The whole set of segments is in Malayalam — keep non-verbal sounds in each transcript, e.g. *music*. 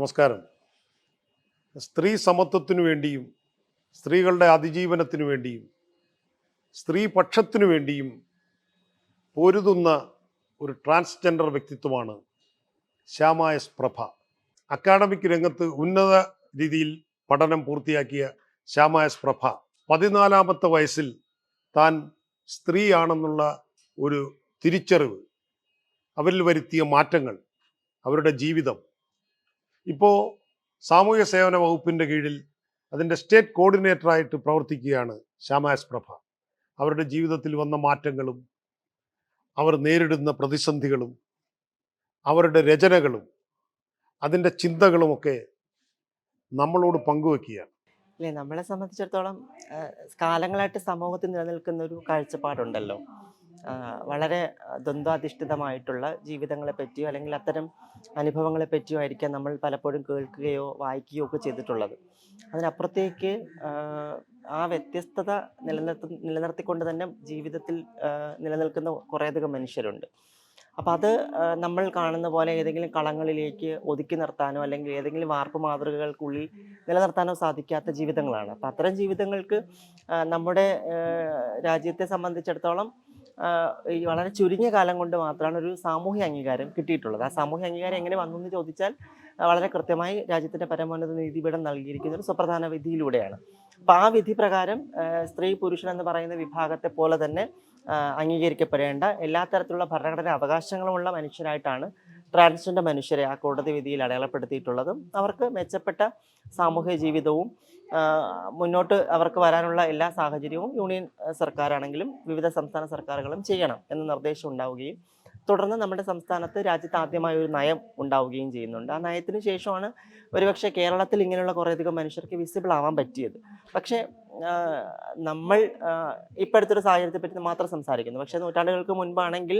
നമസ്കാരം. സ്ത്രീ സമത്വത്തിനു വേണ്ടിയും സ്ത്രീകളുടെ അതിജീവനത്തിനു വേണ്ടിയും സ്ത്രീ പക്ഷത്തിനു വേണ്ടിയും പൊരുതുന്ന ഒരു ട്രാൻസ്ജെൻഡർ വ്യക്തിത്വമാണ് ശ്യാമ എസ് പ്രഭ. അക്കാഡമിക് രംഗത്ത് ഉന്നത രീതിയിൽ പഠനം പൂർത്തിയാക്കിയ ശ്യാമ എസ് പ്രഭ പതിനാലാമത്തെ വയസ്സിൽ താൻ സ്ത്രീയാണെന്നുള്ള ഒരു തിരിച്ചറിവ് അവരിൽ വരുത്തിയ മാറ്റങ്ങൾ അവരുടെ ജീവിതം ഇപ്പോൾ സാമൂഹ്യ സേവന വകുപ്പിന്റെ കീഴിൽ അതിന്റെ സ്റ്റേറ്റ് കോർഡിനേറ്ററായിട്ട് പ്രവർത്തിക്കുകയാണ് ശ്യാമാസ് പ്രഭ. അവരുടെ ജീവിതത്തിൽ വന്ന മാറ്റങ്ങളും അവർ നേരിടുന്ന പ്രതിസന്ധികളും അവരുടെ രചനകളും അതിന്റെ ചിന്തകളുമൊക്കെ നമ്മളോട് പങ്കുവെക്കുകയാണ്. അല്ലേ? നമ്മളെ സംബന്ധിച്ചിടത്തോളം കാലങ്ങളായിട്ട് സമൂഹത്തിൽ നിലനിൽക്കുന്ന ഒരു കാഴ്ചപ്പാടുണ്ടല്ലോ. വളരെ ദ്വന്ദ്വാധിഷ്ഠിതമായിട്ടുള്ള ജീവിതങ്ങളെ പറ്റിയോ അല്ലെങ്കിൽ അത്തരം അനുഭവങ്ങളെ പറ്റിയോ ആയിരിക്കാം നമ്മൾ പലപ്പോഴും കേൾക്കുകയോ വായിക്കുകയോ ഒക്കെ ചെയ്തിട്ടുള്ളത്. അതിനപ്പുറത്തേക്ക് ആ, വ്യത്യസ്തത നിലനിർത്തി നിലനിർത്തിക്കൊണ്ട് തന്നെ ജീവിതത്തിൽ നിലനിൽക്കുന്ന കുറേയധികം മനുഷ്യരുണ്ട്. അപ്പം അത് നമ്മൾ കാണുന്ന പോലെ ഏതെങ്കിലും കളങ്ങളിലേക്ക് ഒതുക്കി നിർത്താനോ അല്ലെങ്കിൽ ഏതെങ്കിലും വാർപ്പ് മാതൃകകൾക്കുള്ളിൽ നിലനിർത്താനോ സാധിക്കാത്ത ജീവിതങ്ങളാണ്. അപ്പം അത്തരം ജീവിതങ്ങൾക്ക് നമ്മുടെ രാജ്യത്തെ സംബന്ധിച്ചിടത്തോളം വളരെ ചുരുങ്ങിയ കാലം കൊണ്ട് മാത്രമാണ് ഒരു സാമൂഹ്യ അംഗീകാരം കിട്ടിയിട്ടുള്ളത്. ആ സാമൂഹ്യ അംഗീകാരം എങ്ങനെ വന്നു എന്ന് ചോദിച്ചാൽ വളരെ കൃത്യമായി രാജ്യത്തിന്റെ പരമോന്നത നീതിപീഠം നൽകിയിരിക്കുന്ന ഒരു സുപ്രധാന വിധിയിലൂടെയാണ്. അപ്പോൾ ആ വിധി പ്രകാരം സ്ത്രീ പുരുഷൻ എന്ന് പറയുന്ന വിഭാഗത്തെ പോലെ തന്നെ അംഗീകരിക്കപ്പെടേണ്ട എല്ലാ തരത്തിലുള്ള ഭരണഘടനാ അവകാശങ്ങളുമുള്ള മനുഷ്യരായിട്ടാണ് ട്രാൻസ്ജെൻഡർ മനുഷ്യരെ ആ കോടതി വിധിയിൽ അടയാളപ്പെടുത്തിയിട്ടുള്ളതും. അവർക്ക് മെച്ചപ്പെട്ട സാമൂഹ്യ ജീവിതവും മുന്നോട്ട് അവർക്ക് വരാനുള്ള എല്ലാ സാഹചര്യവും യൂണിയൻ സർക്കാരാണെങ്കിലും വിവിധ സംസ്ഥാന സർക്കാരുകളും ചെയ്യണം എന്ന നിർദ്ദേശം ഉണ്ടാവുകയും തുടർന്ന് നമ്മുടെ സംസ്ഥാനത്ത് രാജ്യത്ത് ആദ്യമായ ഒരു നയം ഉണ്ടാവുകയും ചെയ്യുന്നുണ്ട്. ആ നയത്തിന് ശേഷമാണ് ഒരുപക്ഷെ കേരളത്തിൽ ഇങ്ങനെയുള്ള കുറേയധികം മനുഷ്യർക്ക് വിസിബിൾ ആവാൻ പറ്റിയത്. പക്ഷേ നമ്മൾ ഇപ്പോഴത്തെ ഒരു സാഹചര്യത്തെ പറ്റി മാത്രം സംസാരിക്കുന്നു. പക്ഷേ നൂറ്റാണ്ടുകൾക്ക് മുൻപാണെങ്കിൽ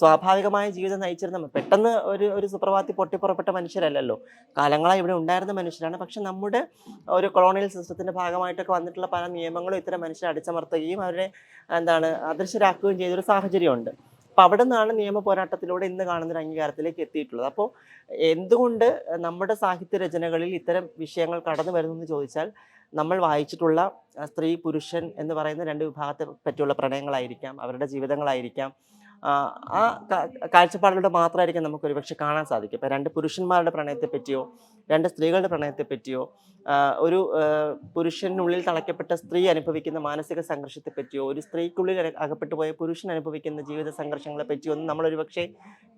സ്വാഭാവികമായ ജീവിതം നയിച്ചിരുന്ന പെട്ടെന്ന് ഒരു ഒരു സുപ്രഭാതി പൊട്ടിപ്പുറപ്പെട്ട മനുഷ്യരല്ലല്ലോ. കാലങ്ങളായി ഇവിടെ ഉണ്ടായിരുന്ന മനുഷ്യരാണ്. പക്ഷെ നമ്മുടെ ഒരു കൊളോണിയൽ സിസ്റ്റത്തിന്റെ ഭാഗമായിട്ടൊക്കെ വന്നിട്ടുള്ള പല നിയമങ്ങളും ഇത്തരം മനുഷ്യരെ അടിച്ചമർത്തുകയും അവരെ എന്താണ് അദൃശ്യരാക്കുകയും ചെയ്തൊരു സാഹചര്യമുണ്ട്. അപ്പം അവിടെ നിന്നാണ് നിയമ പോരാട്ടത്തിലൂടെ ഇന്ന് കാണുന്നൊരു അംഗീകാരത്തിലേക്ക് എത്തിയിട്ടുള്ളത്. അപ്പോൾ എന്തുകൊണ്ട് നമ്മുടെ സാഹിത്യ രചനകളിൽ ഇത്തരം വിഷയങ്ങൾ കടന്നു വരുന്നു എന്ന് ചോദിച്ചാൽ നമ്മൾ വായിച്ചിട്ടുള്ള സ്ത്രീ പുരുഷൻ എന്ന് പറയുന്ന രണ്ട് വിഭാഗത്തെ പറ്റിയുള്ള പ്രണയങ്ങളായിരിക്കാം അവരുടെ ജീവിതങ്ങളായിരിക്കാം ആ, കാഴ്ചപ്പാടിലൂടെ മാത്രമായിരിക്കും നമുക്ക് ഒരുപക്ഷെ കാണാൻ സാധിക്കും ഇപ്പം രണ്ട് പുരുഷന്മാരുടെ പ്രണയത്തെ പറ്റിയോ രണ്ട് സ്ത്രീകളുടെ പ്രണയത്തെ പറ്റിയോ ഒരു പുരുഷനുള്ളിൽ തളയ്ക്കപ്പെട്ട സ്ത്രീ അനുഭവിക്കുന്ന മാനസിക സംഘർഷത്തെ പറ്റിയോ ഒരു സ്ത്രീക്കുള്ളിൽ അക- അകപ്പെട്ടു പോയ പുരുഷൻ അനുഭവിക്കുന്ന ജീവിത സംഘർഷങ്ങളെ പറ്റിയോ ഒന്നും നമ്മൾ ഒരുപക്ഷെ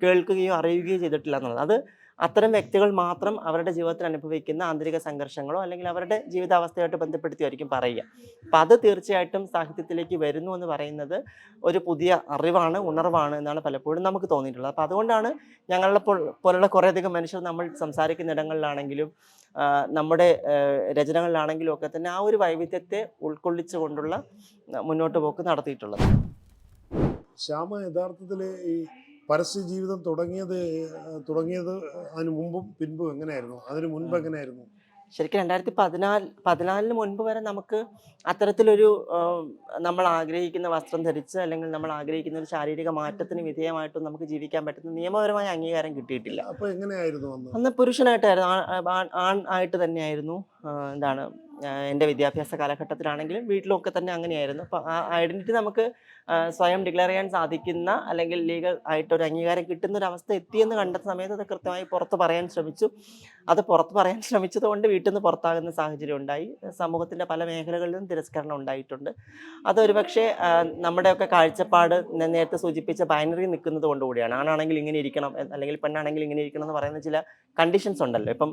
കേൾക്കുകയോ അറിയുകയോ ചെയ്തിട്ടില്ല എന്നുള്ളത്. അത് അത്തരം വ്യക്തികൾ മാത്രം അവരുടെ ജീവിതത്തിൽ അനുഭവിക്കുന്ന ആന്തരിക സംഘർഷങ്ങളോ അല്ലെങ്കിൽ അവരുടെ ജീവിതാവസ്ഥയായിട്ട് ബന്ധപ്പെടുത്തിയായിരിക്കും പറയുക. അപ്പം അത് തീർച്ചയായിട്ടും സാഹിത്യത്തിലേക്ക് വരുന്നു എന്ന് പറയുന്നത് ഒരു പുതിയ അറിവാണ് ഉണർവാണ് എന്നാണ് പലപ്പോഴും നമുക്ക് തോന്നിയിട്ടുള്ളത്. അപ്പം അതുകൊണ്ടാണ് ഞങ്ങളുടെ പോലുള്ള കുറേയധികം മനുഷ്യർ നമ്മൾ സംസാരിക്കുന്ന ഇടങ്ങളിലാണെങ്കിലും നമ്മുടെ രചനകളിലാണെങ്കിലും ഒക്കെ തന്നെ ആ ഒരു വൈവിധ്യത്തെ ഉൾക്കൊള്ളിച്ചുകൊണ്ടുള്ള മുന്നോട്ട് പോക്ക് നടത്തിയിട്ടുള്ളത്. ശ്യാമ യഥാർത്ഥത്തിൽ ഈ പരസ്യ ജീവിതം തുടങ്ങിയത് തുടങ്ങിയത് അതിന് മുമ്പും പിൻപും എങ്ങനെയായിരുന്നു? അതിന് മുൻപ് എങ്ങനെയായിരുന്നു? ശരിക്കും രണ്ടായിരത്തി പതിനാല് പതിനാലിന് മുൻപ് വരെ നമുക്ക് അത്തരത്തിലൊരു നമ്മൾ ആഗ്രഹിക്കുന്ന വസ്ത്രം ധരിച്ച് അല്ലെങ്കിൽ നമ്മൾ ആഗ്രഹിക്കുന്ന ഒരു ശാരീരിക മാറ്റത്തിന് വിധേയമായിട്ടും നമുക്ക് ജീവിക്കാൻ പറ്റുന്ന നിയമപരമായ അംഗീകാരം കിട്ടിയിട്ടില്ല. അപ്പൊ എങ്ങനെയായിരുന്നു അന്ന്? പുരുഷനായിട്ടായിരുന്നു ആൺ ആയിട്ട് തന്നെയായിരുന്നു എന്താണ് എന്റെ വിദ്യാഭ്യാസ കാലഘട്ടത്തിലാണെങ്കിലും വീട്ടിലൊക്കെ തന്നെ അങ്ങനെയായിരുന്നു. അപ്പോൾ ആ ഐഡന്റിറ്റി നമുക്ക് സ്വയം ഡിക്ലെയർ ചെയ്യാൻ സാധിക്കുന്ന അല്ലെങ്കിൽ ലീഗൽ ആയിട്ട് ഒരു അംഗീകാരം കിട്ടുന്ന ഒരു അവസ്ഥ എത്തിയെന്ന് കണ്ട സമയത്ത് അത് കൃത്യമായി പുറത്ത് പറയാൻ ശ്രമിച്ചു. അത് പുറത്ത് പറയാൻ ശ്രമിച്ചതുകൊണ്ട് വീട്ടിൽ നിന്ന് പുറത്താകുന്ന സാഹചര്യം ഉണ്ടായി. സമൂഹത്തിന്റെ പല മേഖലകളിലും തിരസ്കരണം ഉണ്ടായിട്ടുണ്ട്. അതൊരു പക്ഷേ നമ്മുടെയൊക്കെ കാഴ്ചപ്പാട് നേരത്തെ സൂചിപ്പിച്ച ബൈനറി നിൽക്കുന്നത് കൊണ്ടുകൂടിയാണ് ആണാണെങ്കിൽ ഇങ്ങനെ ഇരിക്കണം അല്ലെങ്കിൽ പെണ്ണാണെങ്കിൽ ഇങ്ങനെ ഇരിക്കണം എന്ന് പറയുന്ന ചില കണ്ടീഷൻസ് ഉണ്ടല്ലോ. ഇപ്പം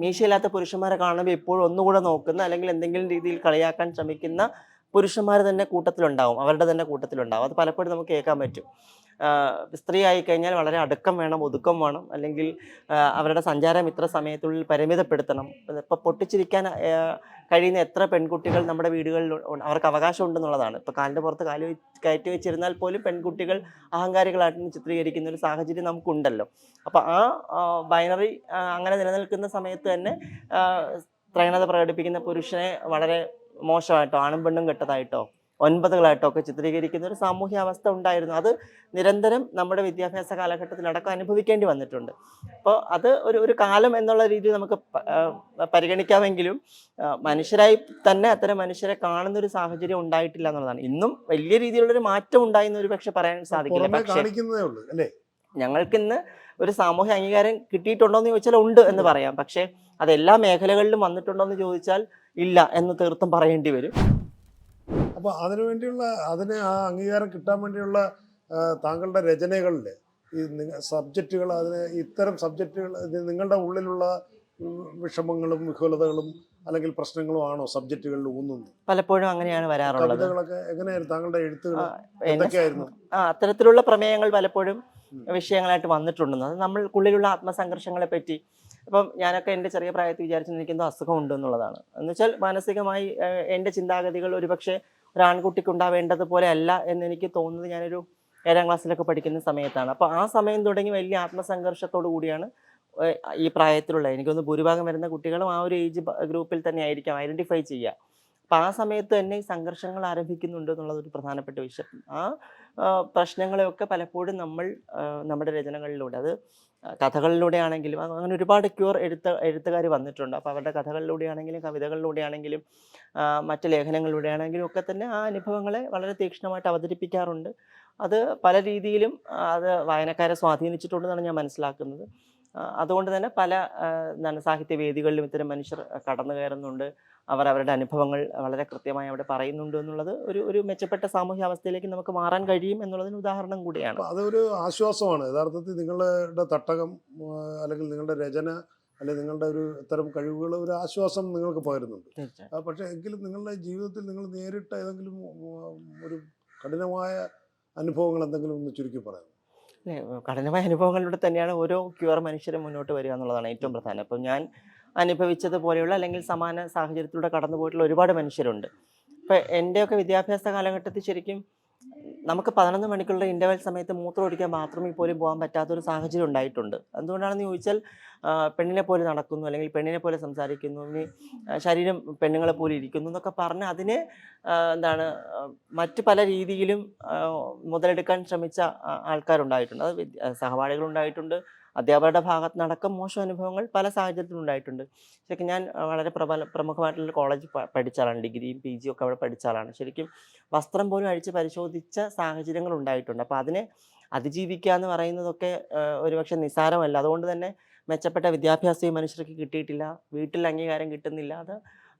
മീശയില്ലാത്ത പുരുഷന്മാരെ കാണുമ്പോൾ ഇപ്പോഴും ഒന്നുകൂടെ നോക്കുന്ന അല്ലെങ്കിൽ എന്തെങ്കിലും രീതിയിൽ കളിയാക്കാൻ ശ്രമിക്കുന്ന പുരുഷന്മാർ തന്നെ കൂട്ടത്തിലുണ്ടാവും. അവരുടെ തന്നെ കൂട്ടത്തിലുണ്ടാവും. അത് പലപ്പോഴും നമുക്ക് കേൾക്കാൻ പറ്റും. സ്ത്രീ ആയിക്കഴിഞ്ഞാൽ വളരെ അടുക്കം വേണം ഒതുക്കം വേണം. അല്ലെങ്കിൽ അവരുടെ സഞ്ചാരം ഇത്ര സമയത്തുള്ളിൽ പരിമിതപ്പെടുത്തണം. ഇപ്പോൾ പൊട്ടിച്ചിരിക്കാൻ കഴിയുന്ന എത്ര പെൺകുട്ടികൾ നമ്മുടെ വീടുകളിൽ അവർക്ക് അവകാശം ഉണ്ടെന്നുള്ളതാണ് ഇപ്പോൾ കാലിന്റെ പുറത്ത് കാലി കയറ്റി വെച്ചിരുന്നാൽ പോലും പെൺകുട്ടികൾ അഹങ്കാരികളായിട്ട് ചിത്രീകരിക്കുന്ന ഒരു സാഹചര്യം നമുക്കുണ്ടല്ലോ. അപ്പോൾ ആ ബൈനറി അങ്ങനെ നിലനിൽക്കുന്ന സമയത്ത് തന്നെ ത്രൈണത പ്രകടിപ്പിക്കുന്ന പുരുഷനെ വളരെ മോശമായിട്ടോ ആണും പെണ്ണും കെട്ടതായിട്ടോ ഒൻപതുകളായിട്ടോ ഒക്കെ ചിത്രീകരിക്കുന്ന ഒരു സാമൂഹ്യ അവസ്ഥ ഉണ്ടായിരുന്നു. അത് നിരന്തരം നമ്മുടെ വിദ്യാഭ്യാസ കാലഘട്ടത്തിലടക്കം അനുഭവിക്കേണ്ടി വന്നിട്ടുണ്ട്. അപ്പോൾ അത് ഒരു ഒരു കാലം എന്നുള്ള രീതിയിൽ നമുക്ക് പരിഗണിക്കാമെങ്കിലും മനുഷ്യരായി തന്നെ അത്തരം മനുഷ്യരെ കാണുന്ന ഒരു സാഹചര്യം ഉണ്ടായിട്ടില്ല എന്നുള്ളതാണ്. ഇന്നും വലിയ രീതിയിലുള്ളൊരു മാറ്റം ഉണ്ടായി എന്ന് ഒരു പക്ഷെ പറയാൻ സാധിക്കില്ല. പക്ഷേ ഞങ്ങൾക്കിന്ന് ഒരു സാമൂഹ്യ അംഗീകാരം കിട്ടിയിട്ടുണ്ടോ എന്ന് ചോദിച്ചാൽ ഉണ്ട് എന്ന് പറയാം. പക്ഷേ അത് എല്ലാ മേഖലകളിലും വന്നിട്ടുണ്ടോ എന്ന് ചോദിച്ചാൽ ഇല്ല എന്ന് തീർത്തും പറയേണ്ടി വരും. അപ്പോൾ അതിനു വേണ്ടിയുള്ള അതിന് ആ അംഗീകാരം കിട്ടാൻ വേണ്ടിയുള്ള താങ്കളുടെ രചനകളിൽ ഈ സബ്ജക്റ്റുകൾ അതിന് ഇത്തരം സബ്ജക്റ്റുകൾ നിങ്ങളുടെ ഉള്ളിലുള്ള വിഷമങ്ങളും വിഹുലതകളും അല്ലെങ്കിൽ പ്രശ്നങ്ങളോ ആണോ സബ്ജക്റ്റുകളിൽ ഊന്നുന്നത്? പലപ്പോഴും അങ്ങനെയാണ് വരാറുള്ളത്. കവിതകളൊക്കെ എങ്ങനെയായിരുന്നു? താങ്കളുടെ എഴുത്തുകൾ എന്തൊക്കെയായിരുന്നു? ആ അത്തരത്തിലുള്ള പ്രമേയങ്ങൾ പലപ്പോഴും വിഷയങ്ങളായിട്ട് വന്നിട്ടുണ്ടെന്ന്. അത് നമ്മൾക്കുള്ളിലുള്ള ആത്മസംഘർഷങ്ങളെ പറ്റി ഇപ്പം ഞാനൊക്കെ എന്റെ ചെറിയ പ്രായത്തിൽ വിചാരിച്ചു എനിക്കെന്തോ അസുഖം ഉണ്ടെന്നുള്ളതാണ് എന്ന് വെച്ചാൽ മാനസികമായി എന്റെ ചിന്താഗതികൾ ഒരുപക്ഷെ ഒരു ആൺകുട്ടിക്ക് ഉണ്ടാവേണ്ടതുപോലെ അല്ല എന്ന് എനിക്ക് തോന്നുന്നത് ഞാനൊരു ഏഴാം ക്ലാസ്സിലൊക്കെ പഠിക്കുന്ന സമയത്താണ്. അപ്പോൾ ആ സമയം തുടങ്ങി വലിയ ആത്മസംഘർഷത്തോടു കൂടിയാണ് ഈ പ്രായത്തിലുള്ള എനിക്കൊന്ന് ഭൂരിഭാഗം വരുന്ന കുട്ടികളും ആ ഒരു ഏജ് ഗ്രൂപ്പിൽ തന്നെ ആയിരിക്കാം ഐഡന്റിഫൈ ചെയ്യുക അപ്പം ആ സമയത്ത് തന്നെ ഈ സംഘർഷങ്ങൾ ആരംഭിക്കുന്നുണ്ട് എന്നുള്ളത് ഒരു പ്രധാനപ്പെട്ട വിഷയം. ആ പ്രശ്നങ്ങളെയൊക്കെ പലപ്പോഴും നമ്മൾ നമ്മുടെ രചനകളിലൂടെ അത് കഥകളിലൂടെ ആണെങ്കിലും അങ്ങനെ ഒരുപാട് ക്യൂർ എഴുത്ത എഴുത്തുകാർ വന്നിട്ടുണ്ട്. അപ്പോൾ അവരുടെ കഥകളിലൂടെ ആണെങ്കിലും കവിതകളിലൂടെ ആണെങ്കിലും മറ്റ് ലേഖനങ്ങളിലൂടെ ആണെങ്കിലും ഒക്കെ തന്നെ ആ അനുഭവങ്ങളെ വളരെ തീക്ഷ്ണമായിട്ട് അവതരിപ്പിക്കാറുണ്ട്. അത് പല രീതിയിലും അത് വായനക്കാരെ സ്വാധീനിച്ചിട്ടുണ്ടെന്നാണ് ഞാൻ മനസ്സിലാക്കുന്നത്. അതുകൊണ്ട് തന്നെ പല എന്താണ് സാഹിത്യ വേദികളിലും ഇത്തരം മനുഷ്യർ കടന്നു കയറുന്നുണ്ട്. അവർ അവരുടെ അനുഭവങ്ങൾ വളരെ കൃത്യമായി അവിടെ പറയുന്നുണ്ട് എന്നുള്ളത് ഒരു ഒരു മെച്ചപ്പെട്ട സാമൂഹ്യ അവസ്ഥയിലേക്ക് നമുക്ക് മാറാൻ കഴിയും എന്നുള്ളതിന് ഉദാഹരണം കൂടിയാണ്. അതൊരു ആശ്വാസമാണ്. യഥാർത്ഥത്തിൽ നിങ്ങളുടെ തട്ടകം അല്ലെങ്കിൽ നിങ്ങളുടെ രചന അല്ലെങ്കിൽ നിങ്ങളുടെ ഒരു ഇത്തരം കഴിവുകൾ ഒരു ആശ്വാസം നിങ്ങൾക്ക് പകരുന്നുണ്ട്. പക്ഷേ എങ്കിലും നിങ്ങളുടെ ജീവിതത്തിൽ നിങ്ങൾ നേരിട്ട ഏതെങ്കിലും ഒരു കഠിനമായ അനുഭവങ്ങൾ എന്തെങ്കിലും ഒന്ന് ചുരുക്കി പറയാം കഠിനമായ അനുഭവങ്ങളിലൂടെ തന്നെയാണ് ഓരോ ക്യൂർ മനുഷ്യരും മുന്നോട്ട് വരിക എന്നുള്ളതാണ് ഏറ്റവും പ്രധാനം. അപ്പം ഞാൻ അനുഭവിച്ചതുപോലെയുള്ള അല്ലെങ്കിൽ സമാന സാഹചര്യത്തിലൂടെ കടന്നു പോയിട്ടുള്ള ഒരുപാട് മനുഷ്യരുണ്ട്. ഇപ്പം എന്റെയൊക്കെ വിദ്യാഭ്യാസ കാലഘട്ടത്തിൽ ശരിക്കും നമുക്ക് പതിനൊന്ന് മണിക്കുള്ള ഇന്റർവെൽ സമയത്ത് മൂത്രം ഒഴിക്കാൻ ബാത്റൂമിൽ പോലും പോകാൻ പറ്റാത്തൊരു സാഹചര്യം ഉണ്ടായിട്ടുണ്ട്. എന്തുകൊണ്ടാണെന്ന് ചോദിച്ചാൽ പെണ്ണിനെ പോലെ നടക്കുന്നു അല്ലെങ്കിൽ പെണ്ണിനെ പോലെ സംസാരിക്കുന്നു ഇനി ശരീരം പെണ്ണുങ്ങളെ പോലെ ഇരിക്കുന്നു എന്നൊക്കെ പറഞ്ഞ് അതിനെ എന്താണ് മറ്റു പല രീതിയിലും മുതലെടുക്കാൻ ശ്രമിച്ച ആൾക്കാരുണ്ടായിട്ടുണ്ട്. അത് സഹപാഠികളുണ്ടായിട്ടുണ്ട് അധ്യാപകരുടെ ഭാഗത്ത് നടക്കും മോശം അനുഭവങ്ങൾ പല സാഹചര്യത്തിലും ഉണ്ടായിട്ടുണ്ട്. ശരിക്കും ഞാൻ വളരെ പ്രബല പ്രമുഖമായിട്ടുള്ള കോളേജ് പഠിച്ച ആളാണ്. ഡിഗ്രിയും പി ജിയും ഒക്കെ അവിടെ പഠിച്ച ആളാണ്. ശരിക്കും വസ്ത്രം പോലും അഴിച്ച് പരിശോധിച്ച സാഹചര്യങ്ങൾ ഉണ്ടായിട്ടുണ്ട്. അപ്പോൾ അതിനെ അതിജീവിക്കുക എന്ന് പറയുന്നതൊക്കെ ഒരുപക്ഷെ നിസ്സാരമല്ല. അതുകൊണ്ട് തന്നെ മെച്ചപ്പെട്ട വിദ്യാഭ്യാസം ഈ മനുഷ്യർക്ക് കിട്ടിയിട്ടില്ല. വീട്ടിൽ അംഗീകാരം കിട്ടുന്നില്ല. അത്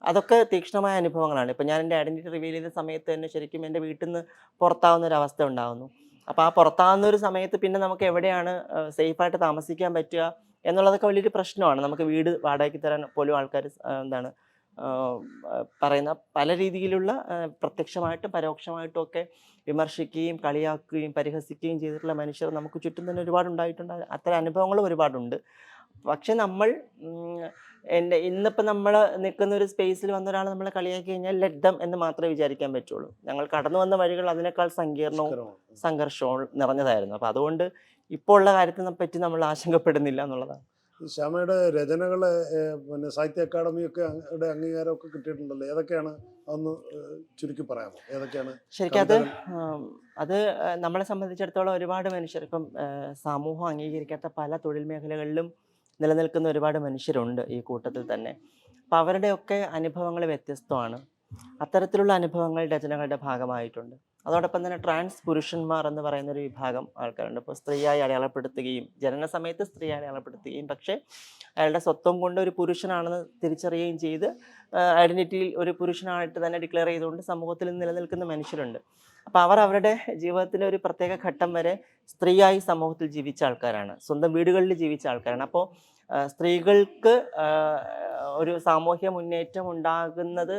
അതൊക്കെ തീക്ഷ്ണമായ അനുഭവങ്ങളാണ്. ഇപ്പം ഞാൻ എന്റെ ഐഡന്റിറ്റി റിവീൽ ചെയ്ത സമയത്ത് തന്നെ ശരിക്കും എന്റെ വീട്ടിൽ നിന്ന് പുറത്താവുന്ന ഒരു അവസ്ഥ ഉണ്ടാകുന്നു അപ്പോൾ ആ പുറത്താകുന്ന ഒരു സമയത്ത് പിന്നെ നമുക്ക് എവിടെയാണ് സേഫായിട്ട് താമസിക്കാൻ പറ്റുക എന്നുള്ളതൊക്കെ വലിയൊരു പ്രശ്നമാണ്. നമുക്ക് വീട് വാടകയ്ക്ക് തരാൻ പോലും ആൾക്കാർ എന്താണ് പറയുന്ന പല രീതിയിലുള്ള പ്രത്യക്ഷമായിട്ടും പരോക്ഷമായിട്ടും ഒക്കെ വിമർശിക്കുകയും കളിയാക്കുകയും പരിഹസിക്കുകയും ചെയ്തിട്ടുള്ള മനുഷ്യർ നമുക്ക് ചുറ്റും തന്നെ ഒരുപാട് ഉണ്ടായിട്ടുണ്ട് അത്തരം അനുഭവങ്ങളും ഒരുപാടുണ്ട്. പക്ഷെ നമ്മൾ എന്റെ ഇന്നിപ്പോൾ നമ്മൾ നിൽക്കുന്ന ഒരു സ്പേസിൽ വന്ന ഒരാൾ നമ്മളെ കളിയാക്കി കഴിഞ്ഞാൽ ലഡ്ഡം എന്ന് മാത്രമേ വിചാരിക്കാൻ പറ്റുള്ളൂ. ഞങ്ങൾ കടന്നു വന്ന വഴികൾ അതിനേക്കാൾ സങ്കീർണവും. സംഘർഷവും നിറഞ്ഞതായിരുന്നു. അപ്പോൾ അതുകൊണ്ട് ഇപ്പോൾ ഉള്ള കാര്യത്തിനെ പറ്റി നമ്മൾ ആശങ്കപ്പെടുന്നില്ല എന്നുള്ളതാണ്. ശ്യാമയുടെ രചനകൾ പിന്നെ സാഹിത്യ അക്കാദമിയൊക്കെ ഒക്കെ അംഗീകാരമൊക്കെ കിട്ടിയിട്ടുണ്ടല്ലോ. ഏതൊക്കെയാണ്? അതൊന്ന് ഏഹ്, ചുരുക്കി പറയാമോ? ഏതൊക്കെയാണ് ശരിക്കും അത് അത് നമ്മളെ സംബന്ധിച്ചിടത്തോളം ഒരുപാട് മനുഷ്യർ ഇപ്പം സമൂഹം അംഗീകരിക്കാത്ത പല തൊഴിൽ മേഖലകളിലും നിലനിൽക്കുന്ന ഒരുപാട് മനുഷ്യരുണ്ട് ഈ കൂട്ടത്തിൽ തന്നെ. അപ്പം അവരുടെയൊക്കെ അനുഭവങ്ങൾ വ്യത്യസ്തമാണ്. അത്തരത്തിലുള്ള അനുഭവങ്ങൾ രചനകളുടെ ഭാഗമായിട്ടുണ്ട്. അതോടൊപ്പം തന്നെ ട്രാൻസ് പുരുഷന്മാർ എന്ന് പറയുന്ന ഒരു വിഭാഗം ആൾക്കാരുണ്ട്. ഇപ്പോൾ സ്ത്രീയായി അടയാളപ്പെടുത്തുകയും ജനന സമയത്ത് സ്ത്രീയായി അടയാളപ്പെടുത്തുകയും. പക്ഷേ അയാളുടെ സ്വത്വം കൊണ്ട് ഒരു പുരുഷനാണെന്ന് തിരിച്ചറിയുകയും ചെയ്ത് ഐഡന്റിറ്റിയിൽ ഒരു പുരുഷനായിട്ട് തന്നെ ഡിക്ലെയർ ചെയ്തുകൊണ്ട് സമൂഹത്തിൽ നിലനിൽക്കുന്ന മനുഷ്യരുണ്ട്. അപ്പോൾ അവർ അവരുടെ ജീവിതത്തിലെ ഒരു പ്രത്യേക ഘട്ടം വരെ സ്ത്രീയായി സമൂഹത്തിൽ ജീവിച്ച ആൾക്കാരാണ്. സ്വന്തം വീടുകളിൽ ജീവിച്ച ആൾക്കാരാണ്. അപ്പോൾ സ്ത്രീകൾക്ക് ഒരു സാമൂഹ്യ മുന്നേറ്റം ഉണ്ടാകുന്നത്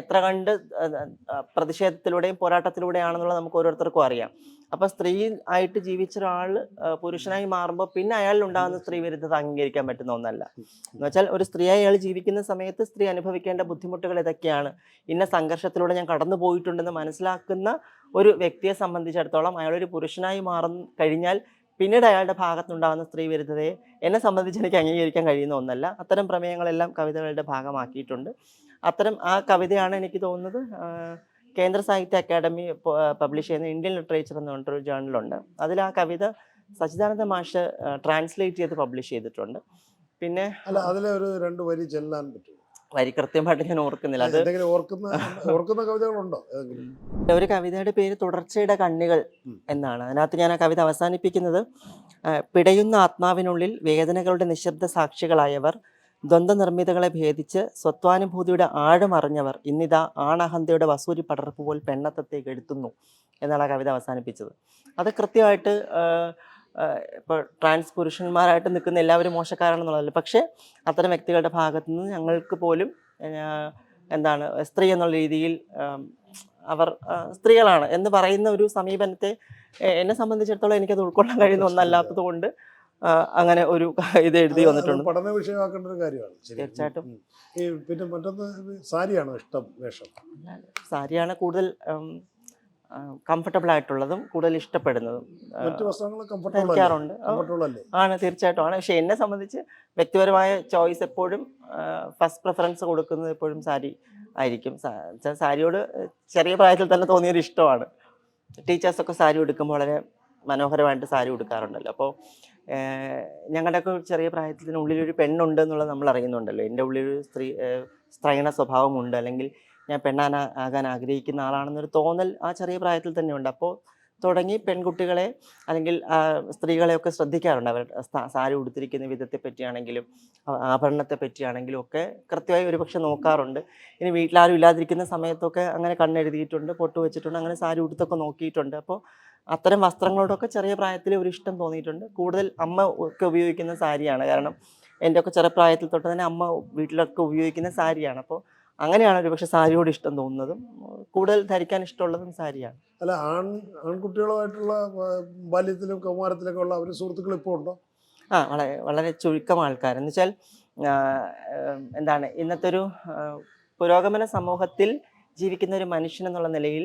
എത്ര കണ്ട് പ്രതിഷേധത്തിലൂടെയും പോരാട്ടത്തിലൂടെയാണെന്നുള്ളത് നമുക്ക് ഓരോരുത്തർക്കും അറിയാം. അപ്പൊ സ്ത്രീ ആയിട്ട് ജീവിച്ച ഒരാൾ പുരുഷനായി മാറുമ്പോൾ പിന്നെ അയാളിൽ ഉണ്ടാകുന്ന സ്ത്രീ വിരുദ്ധത അംഗീകരിക്കാൻ പറ്റുന്ന ഒന്നല്ല. എന്ന് വെച്ചാൽ ഒരു സ്ത്രീയായി അയാൾ ജീവിക്കുന്ന സമയത്ത് സ്ത്രീ അനുഭവിക്കേണ്ട ബുദ്ധിമുട്ടുകൾ ഇതൊക്കെയാണ്. ഇന്ന സംഘർഷത്തിലൂടെ ഞാൻ കടന്നു പോയിട്ടുണ്ടെന്ന് മനസ്സിലാക്കുന്ന ഒരു വ്യക്തിയെ സംബന്ധിച്ചിടത്തോളം അയാൾ ഒരു പുരുഷനായി മാറുന്ന കഴിഞ്ഞാൽ പിന്നീട് അയാളുടെ ഭാഗത്തുണ്ടാകുന്ന സ്ത്രീ വിരുദ്ധതയെ എന്നെ സംബന്ധിച്ച് എനിക്ക് അംഗീകരിക്കാൻ കഴിയുന്ന ഒന്നല്ല. അത്തരം പ്രമേയങ്ങളെല്ലാം കവിതകളുടെ ഭാഗമാക്കിയിട്ടുണ്ട്. അത്തരം ആ കവിതയാണ് എനിക്ക് തോന്നുന്നത്. കേന്ദ്ര സാഹിത്യ അക്കാദമി പബ്ലിഷ് ചെയ്യുന്ന ഇന്ത്യൻ ലിറ്ററേച്ചർ എന്ന് പറഞ്ഞിട്ടൊരു ജേണലുണ്ട് അതിൽ ആ കവിത സച്ചിദാനന്ദ മാഷ് ട്രാൻസ്ലേറ്റ് ചെയ്ത് പബ്ലിഷ് ചെയ്തിട്ടുണ്ട്. പിന്നെ അല്ല അതിലെ ഒരു രണ്ട് വരി ചെല്ലാൻ പറ്റും വരി കൃത്യമായിട്ട് ഞാൻ ഓർക്കുന്നില്ല. അത് ഓർക്കുന്ന ഓർക്കുന്ന കവിതകളുണ്ടോ ഒരു കവിതയുടെ പേര് തുടർച്ചയുടെ കണ്ണികൾ. എന്നാണ്. അതിനകത്ത് ഞാൻ ആ കവിത അവസാനിപ്പിക്കുന്നത്. പിടയുന്ന ആത്മാവിനുള്ളിൽ വേദനകളുടെ നിശബ്ദ സാക്ഷികളായവർ ദ്വന്ദ്വ നിർമ്മിതകളെ ഭേദിച്ച് സ്വത്വാനുഭൂതിയുടെ ആഴമറിഞ്ഞവർ ഇന്നിതാ ആണഹന്തയുടെ വസൂരി പടർപ്പ് പോൽ പെണ്ണത്തത്തേക്ക് എടുത്തുന്നു എന്നാണ് ആ കവിത അവസാനിപ്പിച്ചത്. അത് കൃത്യമായിട്ട് ഇപ്പോൾ ട്രാൻസ് പുരുഷന്മാരായിട്ട് നിൽക്കുന്ന എല്ലാവരും മോശക്കാരാണെന്നുള്ളതല്ല. പക്ഷേ അത്തരം വ്യക്തികളുടെ ഭാഗത്തു നിന്ന് ഞങ്ങൾക്ക് പോലും എന്താണ് സ്ത്രീ എന്നുള്ള രീതിയിൽ അവർ സ്ത്രീകളാണ് എന്ന് പറയുന്ന ഒരു സമീപനത്തെ എന്നെ സംബന്ധിച്ചിടത്തോളം എനിക്കത് ഉൾക്കൊള്ളാൻ കഴിയുന്ന ഒന്നല്ലാത്തത് കൊണ്ട് അങ്ങനെ ഒരു *laughs* ഇത് എഴുതി വന്നിട്ടുണ്ട്. പഠന വിഷയമാക്കേണ്ട ഒരു കാര്യമാണ്. തീർച്ചയായിട്ടും. ഈ പിന്നെ മറ്റൊന്ന് സാരിയാണ് ഇഷ്ടം വേഷം? സാരിയാണ് കൂടുതൽ കംഫർട്ടബിൾ ആയിട്ടുള്ളതും കൂടുതൽ ഇഷ്ടപ്പെടുന്നതും ആ, മറ്റു വസ്ത്രങ്ങൾ കംഫർട്ടബിൾ ആണ് തീർച്ചയായിട്ടും ആണ്. പക്ഷെ എന്നെ സംബന്ധിച്ച് വ്യക്തിപരമായ ചോയ്സ് എപ്പോഴും ഫസ്റ്റ് പ്രിഫറൻസ് കൊടുക്കുന്നത് എപ്പോഴും സാരി ആയിരിക്കും. സാരിയോട് ചെറിയ പ്രായത്തിൽ തന്നെ തോന്നിയൊരു ഇഷ്ടമാണ്. ടീച്ചേഴ്സൊക്കെ സാരി ഉടുക്കുമ്പോൾ വളരെ മനോഹരമായിട്ട് സാരി ഉടുക്കാറുണ്ടല്ലോ. അപ്പോൾ ഞങ്ങളുടെയൊക്കെ ചെറിയ പ്രായത്തിൽ ഒരു പെണ്ണുണ്ട് എന്നുള്ളത് നമ്മൾ അറിയുന്നുണ്ടല്ലോ എന്റെ ഉള്ളിലൊരു സ്ത്രീ സ്ത്രൈണ സ്വഭാവമുണ്ട്. അല്ലെങ്കിൽ ഞാൻ പെണ്ണാൻ ആകാൻ ആഗ്രഹിക്കുന്ന ആളാണെന്നൊരു തോന്നൽ ആ ചെറിയ പ്രായത്തിൽ തന്നെ ഉണ്ട് അപ്പോൾ തുടങ്ങി പെൺകുട്ടികളെ അല്ലെങ്കിൽ സ്ത്രീകളെയൊക്കെ ശ്രദ്ധിക്കാറുണ്ട്. അവർ സാരി ഉടുത്തിരിക്കുന്ന വിധത്തെ പറ്റിയാണെങ്കിലും ആഭരണത്തെ പറ്റിയാണെങ്കിലും ഒക്കെ കൃത്യമായി ഒരുപക്ഷെ നോക്കാറുണ്ട്. ഇനി വീട്ടിലാരും ഇല്ലാതിരിക്കുന്ന സമയത്തൊക്കെ അങ്ങനെ കണ്ണെഴുതിയിട്ടുണ്ട് പൊട്ട് വെച്ചിട്ടുണ്ട് അങ്ങനെ സാരി ഉടുത്തൊക്കെ നോക്കിയിട്ടുണ്ട്. അപ്പോൾ അത്തരം വസ്ത്രങ്ങളോടൊക്കെ ചെറിയ പ്രായത്തിൽ ഒരു ഇഷ്ടം തോന്നിയിട്ടുണ്ട്. കൂടുതൽ അമ്മ ഒക്കെ ഉപയോഗിക്കുന്ന സാരിയാണ്. കാരണം എന്റെയൊക്കെ ചെറിയ പ്രായത്തിൽ തൊട്ട് തന്നെ അമ്മ വീട്ടിലൊക്കെ ഉപയോഗിക്കുന്ന സാരിയാണ്. അപ്പോൾ അങ്ങനെയാണ് ഒരുപക്ഷെ സാരിയോട് ഇഷ്ടം തോന്നുന്നതും കൂടുതൽ ധരിക്കാൻ ഇഷ്ടമുള്ളതും സാരിയാണ്. അല്ല ആൺ ആൺകുട്ടികളുമായിട്ടുള്ള ബാല്യത്തിലും കൗമാരത്തിലൊക്കെ ഉള്ള അവർ സുഹൃത്തുക്കൾ ഇപ്പോൾ ഉണ്ടോ? ആ വളരെ വളരെ ചുരുക്കം ആൾക്കാർ. എന്ന് വെച്ചാൽ എന്താണ് ഇന്നത്തെ ഒരു പുരോഗമന സമൂഹത്തിൽ ജീവിക്കുന്ന ഒരു മനുഷ്യൻ എന്നുള്ള നിലയിൽ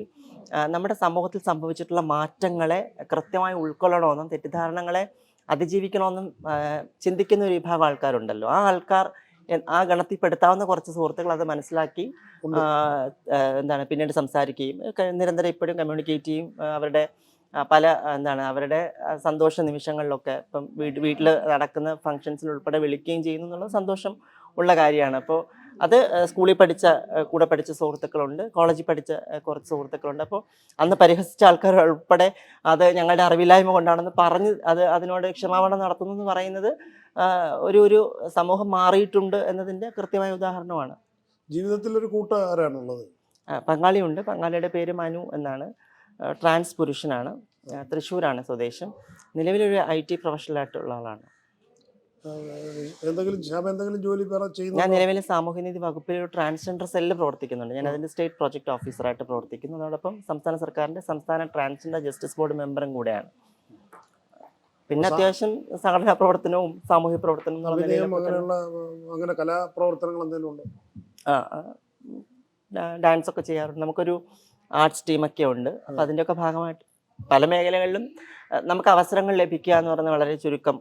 നമ്മുടെ സമൂഹത്തിൽ സംഭവിച്ചിട്ടുള്ള മാറ്റങ്ങളെ കൃത്യമായി ഉൾക്കൊള്ളണമെന്നും തെറ്റിദ്ധാരണകളെ അതിജീവിക്കണമെന്നും ചിന്തിക്കുന്ന ഒരു വിഭാഗം ആൾക്കാരുണ്ടല്ലോ. ആ ആൾക്കാർ ആ ഗണത്തിൽപ്പെടുത്താവുന്ന കുറച്ച് സുഹൃത്തുക്കൾ അത് മനസ്സിലാക്കി എന്താണ് പിന്നീട് സംസാരിക്കുകയും നിരന്തരം ഇപ്പോഴും കമ്മ്യൂണിക്കേറ്റ് ചെയ്യും അവരുടെ പല എന്താണ് അവരുടെ സന്തോഷ നിമിഷങ്ങളിലൊക്കെ ഇപ്പം വീട് വീട്ടിൽ നടക്കുന്ന ഫങ്ഷൻസിൽ ഉൾപ്പെടെ വിളിക്കുകയും ചെയ്യുന്നു എന്നുള്ള സന്തോഷം ഉള്ള കാര്യമാണ്. അപ്പോൾ അത് സ്കൂളിൽ പഠിച്ച കൂടെ പഠിച്ച സുഹൃത്തുക്കളുണ്ട് കോളേജിൽ പഠിച്ച കുറച്ച് സുഹൃത്തുക്കളുണ്ട്. അപ്പോൾ അന്ന് പരിഹസിച്ച ആൾക്കാർ ഉൾപ്പെടെ അത് ഞങ്ങളുടെ അറിവില്ലായ്മ കൊണ്ടാണെന്ന് പറഞ്ഞ് അത് അതിനോട് ക്ഷമാപണം നടത്തുന്നു എന്ന് പറയുന്നത് ഒരു ഒരു സമൂഹം മാറിയിട്ടുണ്ട് എന്നതിന്റെ കൃത്യമായ ഉദാഹരണമാണ്. ജീവിതത്തിൽ ഒരു കൂട്ടുകാരാണുള്ളത് ആരാണുള്ളത് പങ്കാളിയുണ്ട് പങ്കാളിയുടെ പേര് മനു എന്നാണ്. ട്രാൻസ് പുരുഷനാണ്. തൃശ്ശൂരാണ് സ്വദേശം. നിലവിലൊരു ഐ ടി പ്രൊഫഷണലായിട്ടുള്ള ആളാണ്. എന്തെങ്കിലും എന്തെങ്കിലും ജോലി ചെയ്യുന്നു ഞാൻ നിലവിലെ സാമൂഹ്യനീതി വകുപ്പിൽ ഒരു ട്രാൻസ്ജെൻഡർ സെല്ല് പ്രവർത്തിക്കുന്നുണ്ട്. ഞാൻ അതിന്റെ സ്റ്റേറ്റ് പ്രോജക്റ്റ് ഓഫീസറായിട്ട് പ്രവർത്തിക്കുന്നു. അതോടൊപ്പം സംസ്ഥാന സർക്കാരിന്റെ സംസ്ഥാന ട്രാൻസ്ജെൻഡർ ജസ്റ്റിസ് ബോർഡ് മെമ്പറും കൂടെയാണ്. പിന്നെ അത്യാവശ്യം സംഘടനാ പ്രവർത്തനവും സാമൂഹ്യ പ്രവർത്തനവും അങ്ങനെയുള്ള അങ്ങനെ കലാപ്രവർത്തനങ്ങൾ എന്തെങ്കിലും ഉണ്ടോ? ആ, ഡാൻസ് ഒക്കെ ചെയ്യാറുണ്ട്. നമുക്കൊരു ആർട്സ് ടീമൊക്കെ ഉണ്ട്. അപ്പം അതിന്റെയൊക്കെ ഭാഗമായിട്ട് പല മേഖലകളിലും നമുക്ക് അവസരങ്ങൾ ലഭിക്കുക എന്ന് പറയുന്നത് വളരെ ചുരുക്കം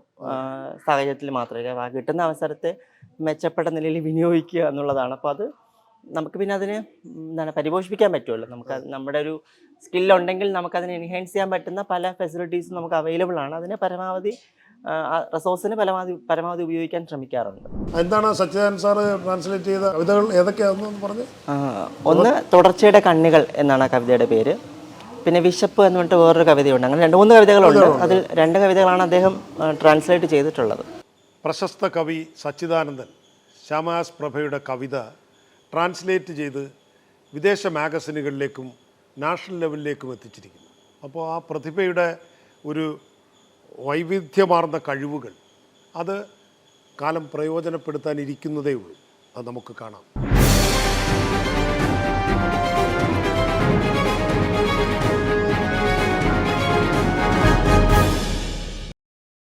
സാഹചര്യത്തിൽ മാത്രമേ കിട്ടുന്ന അവസരത്തെ മെച്ചപ്പെട്ട നിലയിൽ വിനിയോഗിക്കുക എന്നുള്ളതാണ്. അപ്പോൾ അത് നമുക്ക് പിന്നെ അതിന് എന്താണ് പരിപോഷിപ്പിക്കാൻ പറ്റുമല്ലോ. നമുക്ക് നമ്മുടെ ഒരു സ്കില്ലുണ്ടെങ്കിൽ നമുക്കതിനെ എൻഹാൻസ് ചെയ്യാൻ പറ്റുന്ന പല ഫെസിലിറ്റീസും നമുക്ക് അവൈലബിൾ ആണ്. അതിനെ പരമാവധി റിസോഴ്സിന് പരമാവധി പരമാവധി ഉപയോഗിക്കാൻ ശ്രമിക്കാറുണ്ട്. എന്താണ് സച്ചിദാനന്ദ സാറ് ട്രാൻസ്ലേറ്റ് ചെയ്ത കവിതകൾ ഏതൊക്കെയാണെന്ന് പറഞ്ഞ്? ഒന്ന് തുടർച്ചയുടെ കണ്ണികൾ എന്നാണ് ആ കവിതയുടെ പേര്. പിന്നെ വിശപ്പ് എന്ന് പറഞ്ഞിട്ട് വേറൊരു കവിതയുണ്ട്. അങ്ങനെ രണ്ട് മൂന്ന് കവിതകളുണ്ട്. അതിൽ രണ്ട് കവിതകളാണ് അദ്ദേഹം ട്രാൻസ്ലേറ്റ് ചെയ്തിട്ടുള്ളത്. പ്രശസ്ത കവി സച്ചിദാനന്ദൻ ശ്യാമാസ് പ്രഭയുടെ കവിത ട്രാൻസ്ലേറ്റ് ചെയ്ത് വിദേശ മാഗസിനുകളിലേക്കും നാഷണൽ ലെവലിലേക്കും എത്തിച്ചിരിക്കുന്നു. അപ്പോൾ ആ പ്രതിഭയുടെ ഒരു വൈവിധ്യമാർന്ന കഴിവുകൾ അത് കാലം പ്രയോജനപ്പെടുത്താനിരിക്കുന്നതേ ഉള്ളൂ. അത് നമുക്ക് കാണാം.